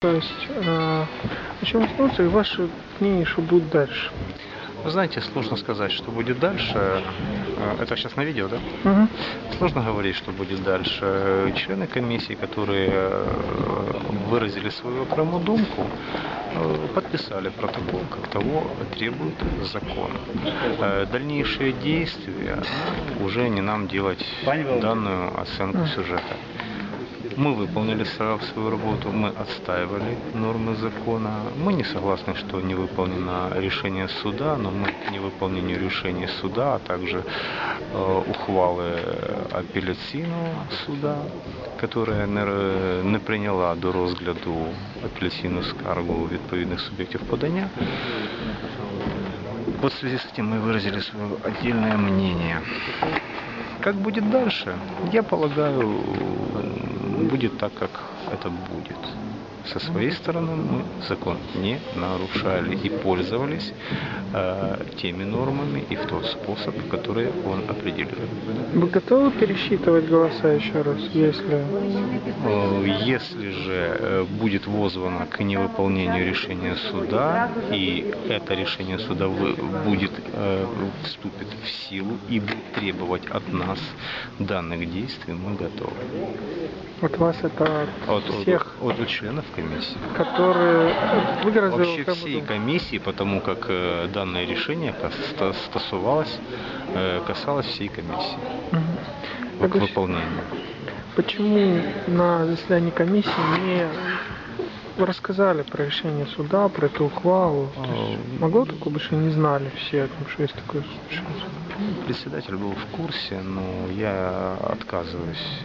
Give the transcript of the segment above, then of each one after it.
То есть, э, о чем остановиться и ваше мнение, что будет дальше? Вы знаете, сложно сказать, что будет дальше. Э, Это сейчас на видео, да? Мгм. Сложно говорить, что будет дальше. Члены комиссии, которые э, выразили свою окрему думку, подписали протокол, как того требует закон. Дальнейшие действия уже не нам делать данную оценку сюжета. Мы выполнили сра- свою работу, мы отстаивали нормы закона. Мы не согласны, что не выполнено решение суда, но мы к невыполнению решения суда, а также э, ухвали апеляційного суда, которая не, р- не прийняла до розгляду апеляційну скаргу відповідних суб'єктів подання. Вот в связи с этим мы выразили свое отдельное мнение. Как будет дальше? Я полагаю, будет так, как это будет. Со своей стороны мы закон не нарушали и пользовались э, теми нормами и в тот способ, который он определил. Вы готовы пересчитывать голоса еще раз, если... Э, Если же э, будет возвано к невыполнению решения суда, и это решение суда будет, э, вступит в силу и будет требовать от нас данных действий, мы готовы. От вас это от, От, от- всех, от- от членов комиссии. которые выразили Вообще окрему всей комиссии, потому как э, данное решение кас- ста- стосовалось, э, касалось всей комиссии Мгм. к выполнению. Почему на заседании комиссии не рассказали про решение суда, про эту ухвалу? Есть А, могло такое быть, что не знали все о том, что есть такое суда? Председатель был в курсе, но я отказываюсь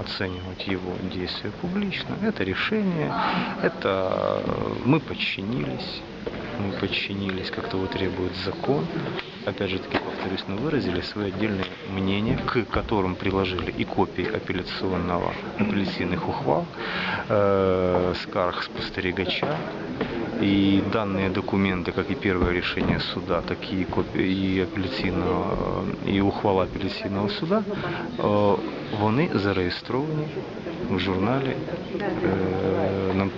оценивать его действия публично. Это решение, это э, мы подчинились, мы подчинились, как того требует закон. Опять же таки, повторюсь, мы выразили свои отдельные мнения, к которым приложили и копии апелляционного, апелляционных ухвал, э, скарг спостерегача, и данные документы, как и первое решение суда, так и, і апеляційного і ухвала апеляційного суда, е, вони зареєстровані в журналі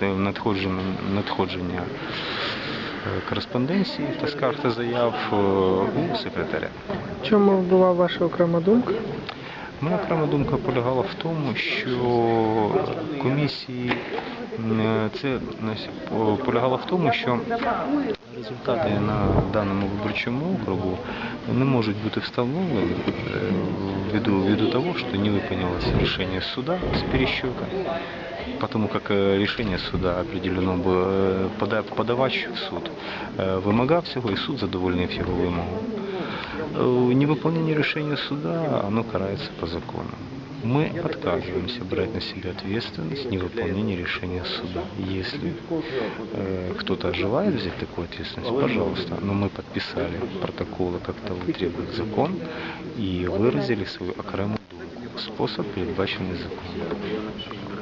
е, надходження, надходження е, кореспонденції та скарг та заяв е, у секретаря. Чому була ваша окрема думка? Моя окрема думка полягала в тому, що комісії е, це значить, по- полягала в тому, що результати на даному виборчому округу не можуть бути встановлені ввиду, ввиду того, что не выполнилось решение суда с пересчета, потому как решение суда определено было, э, пода- подавач в суд вимагав цього, і суд задовольнив його вимогу. Э, Невыполнение решения суда, оно карается по закону. Мы отказываемся брать на себя ответственность невыполнения решения суда. Если э, кто-то желает взять такую ответственность, пожалуйста. Но мы подписали протоколы, как того требует закон, и выразили свою окрему думку. Способ, передбаченный законом.